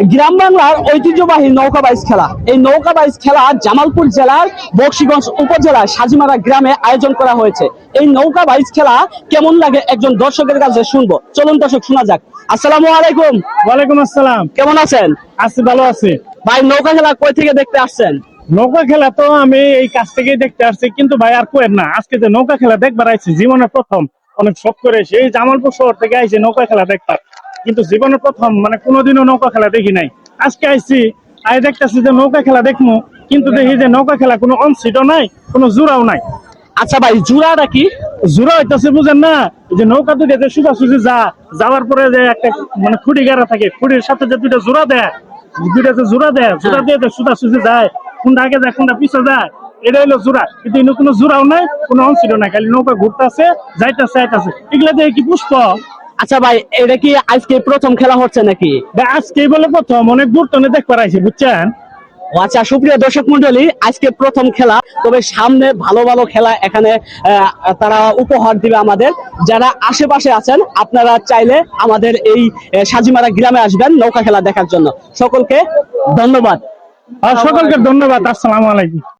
গ্রাম বাংলার ঐতিহ্যবাহী নৌকা বাইচ খেলা। এই নৌকা বাইচ খেলা জামালপুর জেলার বক্সিগঞ্জ উপজেলার সাজিমারা গ্রামে আয়োজন করা হয়েছে। এই নৌকা বাইচ খেলা কেমন লাগে একজন দর্শকের কাছে শুনব। চলুন দর্শক শোনা যাক। আসসালামু আলাইকুম। ওয়ালাইকুম আসসালাম। কেমন আছেন? আছি ভালো আছি। ভাই নৌকা খেলা কই থেকে দেখতে আসছেন? নৌকা খেলা তো আমি এই কাছ থেকেই দেখতে আসছি কিন্তু ভাই আর কোয়ের না আজকে যে নৌকা খেলা দেখবার আইছি জীবনের প্রথম অনেক শখ করে সেই জামালপুর শহর থেকে আইছি নৌকা খেলা দেখবার। কিন্তু জীবনের প্রথম মানে কোনোদিনও নৌকা খেলা দেখি নাই। আজকে আইছি আই দেখতেছি যে নৌকা খেলা দেখমু কিন্তু দেখি যে নৌকা খেলা কোনো অনসিটও নাই কোনো জোড়াও নাই। আচ্ছা ভাই জুড়াটা কি? জোড়া হইতেছে বুঝেন না যে নৌকা দুইটা যে সুজা সুজি যা যাওয়ার পরে যে একটা মানে খুঁড়ি গাড়া থাকে খুঁড়ির সাথে যে দুইটা জোড়া দেয় দুইটা যে জোড়া দেয় জোড়া দিয়ে যে সুজা সুজি যায় কোনটা আগে যায় কোনটা পিছে যায় এটা হইল জোড়া। কিন্তু এনে কোনো জোড়াও নাই কোনো অংশীয় নাই খালি নৌকা ঘুরতেছে যাইতেছে যাইতেছে এগুলা দিয়ে কি পুষ্প আচ্ছা ভাই এটা কি আজকে প্রথম খেলা হচ্ছে নাকি? আজকে বলে প্রথম অনেক দূর টনে দেখবার আইছে বুঝছেন? আচ্ছা সুপ্রিয় দর্শক মন্ডলী আজকে প্রথম খেলা তবে সামনে ভালো ভালো খেলা এখানে তারা উপহার দিবে আমাদের। যারা আশেপাশে আছেন আপনারা চাইলে আমাদের এই সাজিমারা গ্রামে আসবেন নৌকা খেলা দেখার জন্য। সকলকে ধন্যবাদ। সকলকে ধন্যবাদ আসসালামু আলাইকুম।